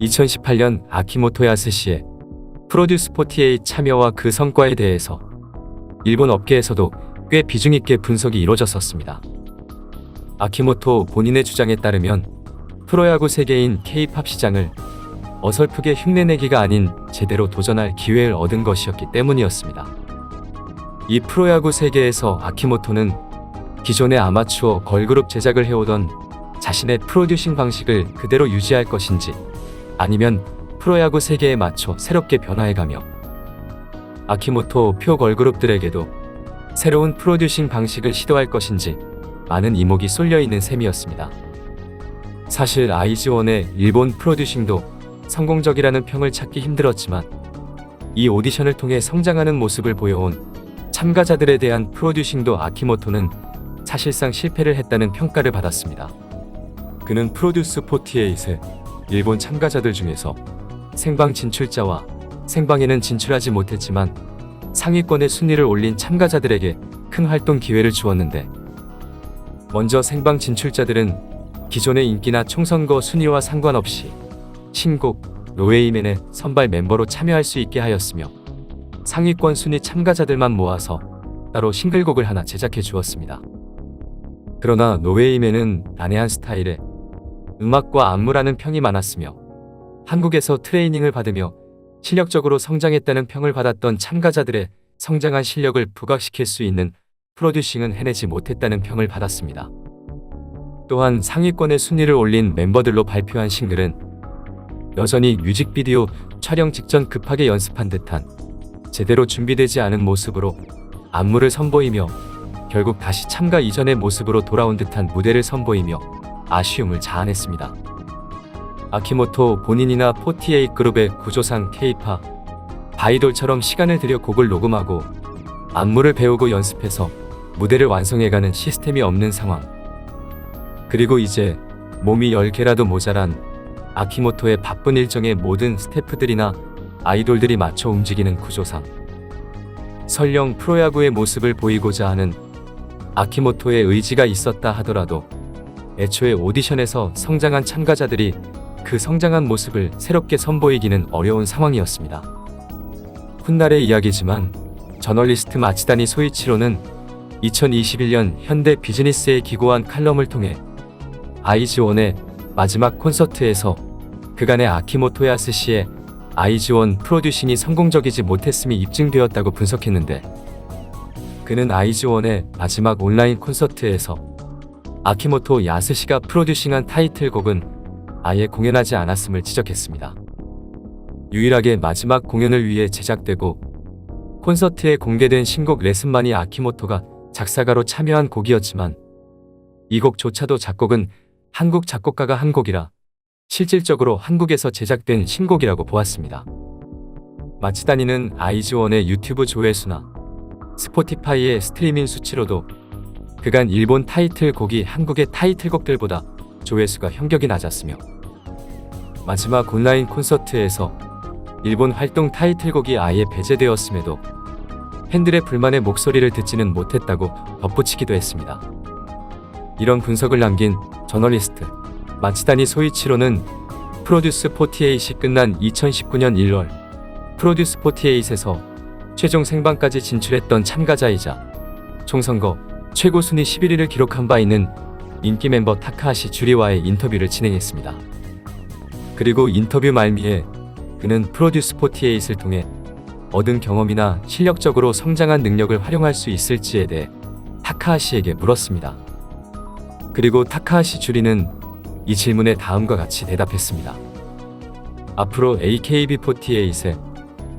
2018년 아키모토 야스시의 프로듀스 48 참여와 그 성과에 대해서 일본 업계에서도 꽤 비중 있게 분석이 이루어졌었습니다. 아키모토 본인의 주장에 따르면 프로야구 세계인 K-팝 시장을 어설프게 흉내내기가 아닌 제대로 도전할 기회를 얻은 것이었기 때문이었습니다. 이 프로야구 세계에서 아키모토는 기존의 아마추어 걸그룹 제작을 해오던 자신의 프로듀싱 방식을 그대로 유지할 것인지 아니면 프로야구 세계에 맞춰 새롭게 변화해가며 아키모토 표 걸그룹들에게도 새로운 프로듀싱 방식을 시도할 것인지 많은 이목이 쏠려 있는 셈이었습니다. 사실 아이즈원의 일본 프로듀싱도 성공적이라는 평을 찾기 힘들었지만 이 오디션을 통해 성장하는 모습을 보여온 참가자들에 대한 프로듀싱도 아키모토는 사실상 실패를 했다는 평가를 받았습니다. 그는 프로듀스 48의 일본 참가자들 중에서 생방 진출자와 생방에는 진출하지 못했지만 상위권의 순위를 올린 참가자들에게 큰 활동 기회를 주었는데 먼저 생방 진출자들은 기존의 인기나 총선거 순위와 상관없이 신곡 노웨이맨의 선발 멤버로 참여할 수 있게 하였으며 상위권 순위 참가자들만 모아서 따로 싱글곡을 하나 제작해 주었습니다. 그러나 노웨이맨은 난해한 스타일에 음악과 안무라는 평이 많았으며 한국에서 트레이닝을 받으며 실력적으로 성장했다는 평을 받았던 참가자들의 성장한 실력을 부각시킬 수 있는 프로듀싱은 해내지 못했다는 평을 받았습니다. 또한 상위권의 순위를 올린 멤버들로 발표한 싱글은 여전히 뮤직비디오 촬영 직전 급하게 연습한 듯한 제대로 준비되지 않은 모습으로 안무를 선보이며 결국 다시 참가 이전의 모습으로 돌아온 듯한 무대를 선보이며 아쉬움을 자아냈습니다. 아키모토 본인이나 48 그룹의 구조상 K-팝, 바이돌처럼 시간을 들여 곡을 녹음하고 안무를 배우고 연습해서 무대를 완성해가는 시스템이 없는 상황. 그리고 이제 몸이 10개라도 모자란 아키모토의 바쁜 일정에 모든 스태프들이나 아이돌들이 맞춰 움직이는 구조상. 설령 프로야구의 모습을 보이고자 하는 아키모토의 의지가 있었다 하더라도 애초에 오디션에서 성장한 참가자들이 그 성장한 모습을 새롭게 선보이기는 어려운 상황이었습니다. 훗날의 이야기지만 저널리스트 마치다니 소이치로는 2021년 현대 비즈니스에 기고한 칼럼을 통해 아이즈원의 마지막 콘서트에서 그간의 아키모토 야스시의 아이즈원 프로듀싱이 성공적이지 못했음이 입증되었다고 분석했는데 그는 아이즈원의 마지막 온라인 콘서트에서 아키모토 야스시가 프로듀싱한 타이틀곡은 아예 공연하지 않았음을 지적했습니다. 유일하게 마지막 공연을 위해 제작되고 콘서트에 공개된 신곡 레슨만이 아키모토가 작사가로 참여한 곡이었지만 이 곡조차도 작곡은 한국 작곡가가 한 곡이라 실질적으로 한국에서 제작된 신곡이라고 보았습니다. 마치다니는 아이즈원의 유튜브 조회수나 스포티파이의 스트리밍 수치로도 그간 일본 타이틀곡이 한국의 타이틀곡들보다 조회수가 현격히 낮았으며 마지막 온라인 콘서트에서 일본 활동 타이틀곡이 아예 배제되었음에도 팬들의 불만의 목소리를 듣지는 못했다고 덧붙이기도 했습니다. 이런 분석을 남긴 저널리스트 마치다니 소이치로는 프로듀스 48이 끝난 2019년 1월 프로듀스 48에서 최종 생방까지 진출했던 참가자이자 총선거 최고 순위 11위를 기록한 바 있는 인기 멤버 타카하시 주리와의 인터뷰를 진행했습니다. 그리고 인터뷰 말미에 그는 프로듀스 48을 통해 얻은 경험이나 실력적으로 성장한 능력을 활용할 수 있을지에 대해 타카하시에게 물었습니다. 그리고 타카하시 주리는 이 질문에 다음과 같이 대답했습니다. 앞으로 AKB48의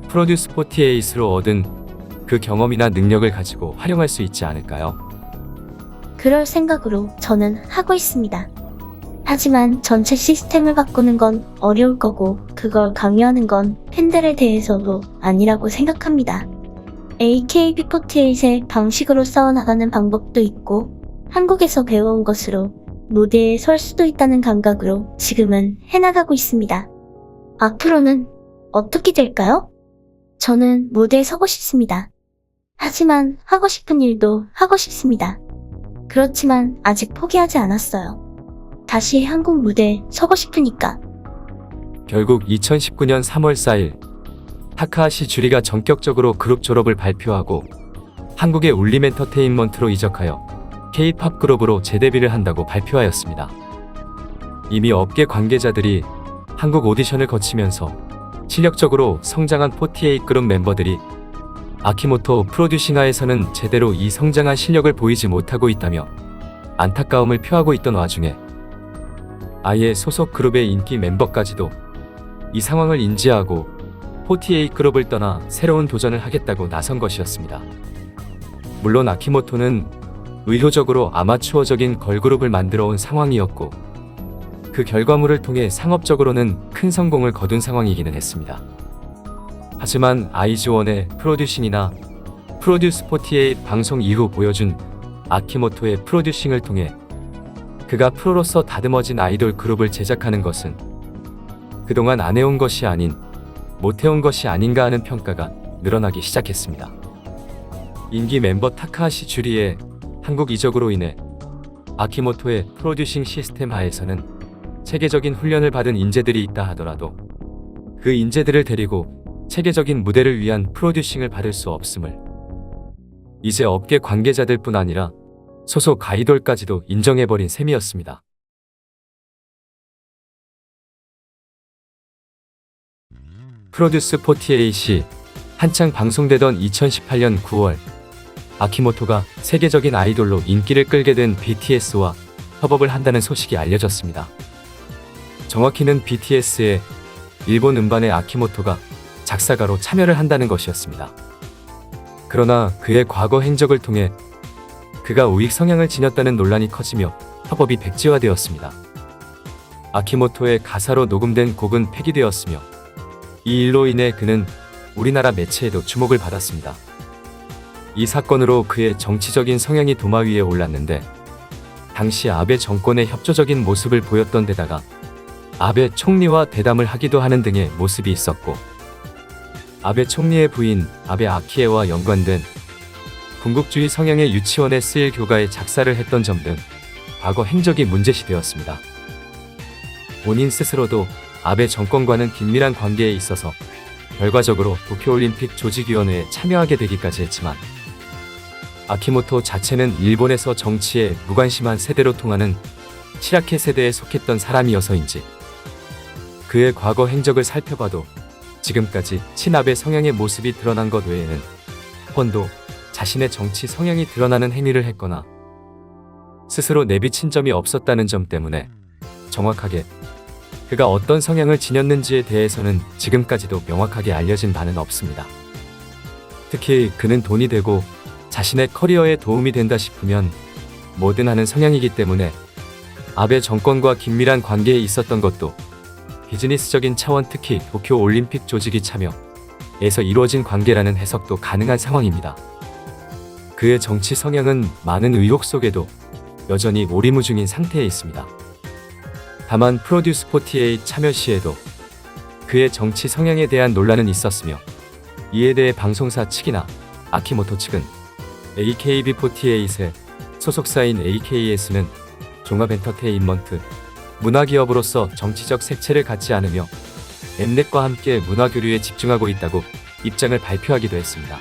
프로듀스 48으로 얻은 그 경험이나 능력을 가지고 활용할 수 있지 않을까요? 그럴 생각으로 저는 하고 있습니다. 하지만 전체 시스템을 바꾸는 건 어려울 거고 그걸 강요하는 건 팬들에 대해서도 아니라고 생각합니다. AKB48의 방식으로 싸워나가는 방법도 있고 한국에서 배워온 것으로 무대에 설 수도 있다는 감각으로 지금은 해나가고 있습니다. 앞으로는 어떻게 될까요? 저는 무대에 서고 싶습니다. 하지만 하고 싶은 일도 하고 싶습니다. 그렇지만 아직 포기하지 않았어요. 다시 한국 무대에 서고 싶으니까. 결국 2019년 3월 4일 타카하시 주리가 전격적으로 그룹 졸업을 발표하고 한국의 울림 엔터테인먼트로 이적하여 K-팝 그룹으로 재데뷔를 한다고 발표하였습니다. 이미 업계 관계자들이 한국 오디션을 거치면서 실력적으로 성장한 48 그룹 멤버들이 아키모토 프로듀싱하에서는 제대로 이 성장한 실력을 보이지 못하고 있다며 안타까움을 표하고 있던 와중에 아예 소속 그룹의 인기 멤버까지도 이 상황을 인지하고 48 그룹을 떠나 새로운 도전을 하겠다고 나선 것이었습니다. 물론 아키모토는 의도적으로 아마추어적인 걸그룹을 만들어 온 상황이었고 그 결과물을 통해 상업적으로는 큰 성공을 거둔 상황이기는 했습니다. 하지만 아이즈원의 프로듀싱이나 프로듀스 48 방송 이후 보여준 아키모토의 프로듀싱을 통해 그가 프로로서 다듬어진 아이돌 그룹을 제작하는 것은 그동안 안 해온 것이 아닌 못해온 것이 아닌가 하는 평가가 늘어나기 시작했습니다. 인기 멤버 타카하시 주리의 한국 이적으로 인해 아키모토의 프로듀싱 시스템 하에서는 체계적인 훈련을 받은 인재들이 있다 하더라도 그 인재들을 데리고 체계적인 무대를 위한 프로듀싱을 받을 수 없음을 이제 업계 관계자들 뿐 아니라 소속 아이돌까지도 인정해버린 셈이었습니다. 프로듀스 48이 한창 방송되던 2018년 9월 아키모토가 세계적인 아이돌로 인기를 끌게 된 BTS와 협업을 한다는 소식이 알려졌습니다. 정확히는 BTS의 일본 음반에 아키모토가 작사가로 참여를 한다는 것이었습니다. 그러나 그의 과거 행적을 통해 그가 우익 성향을 지녔다는 논란이 커지며 협업이 백지화되었습니다. 아키모토의 가사로 녹음된 곡은 폐기되었으며 이 일로 인해 그는 우리나라 매체에도 주목을 받았습니다. 이 사건으로 그의 정치적인 성향이 도마 위에 올랐는데 당시 아베 정권의 협조적인 모습을 보였던 데다가 아베 총리와 대담을 하기도 하는 등의 모습이 있었고 아베 총리의 부인 아베 아키에와 연관된 군국주의 성향의 유치원에 쓰일 교가에 작사를 했던 점 등 과거 행적이 문제시 되었습니다. 본인 스스로도 아베 정권과는 긴밀한 관계에 있어서 결과적으로 도쿄올림픽 조직위원회에 참여하게 되기까지 했지만 아키모토 자체는 일본에서 정치에 무관심한 세대로 통하는 시라케 세대에 속했던 사람이어서인지 그의 과거 행적을 살펴봐도 지금까지 친아베 성향의 모습이 드러난 것 외에는 한 번도 자신의 정치 성향이 드러나는 행위를 했거나 스스로 내비친 점이 없었다는 점 때문에 정확하게 그가 어떤 성향을 지녔는지에 대해서는 지금까지도 명확하게 알려진 바는 없습니다. 특히 그는 돈이 되고 자신의 커리어에 도움이 된다 싶으면 뭐든 하는 성향이기 때문에 아베 정권과 긴밀한 관계에 있었던 것도 비즈니스적인 차원 특히 도쿄 올림픽 조직이 참여에서 이루어진 관계라는 해석도 가능한 상황입니다. 그의 정치 성향은 많은 의혹 속에도 여전히 오리무중인 상태에 있습니다. 다만 프로듀스 48 참여 시에도 그의 정치 성향에 대한 논란은 있었으며 이에 대해 방송사 측이나 아키모토 측은 AKB48의 소속사인 AKS는 종합엔터테인먼트 문화기업으로서 정치적 색채를 갖지 않으며 엠넷과 함께 문화교류에 집중하고 있다고 입장을 발표하기도 했습니다.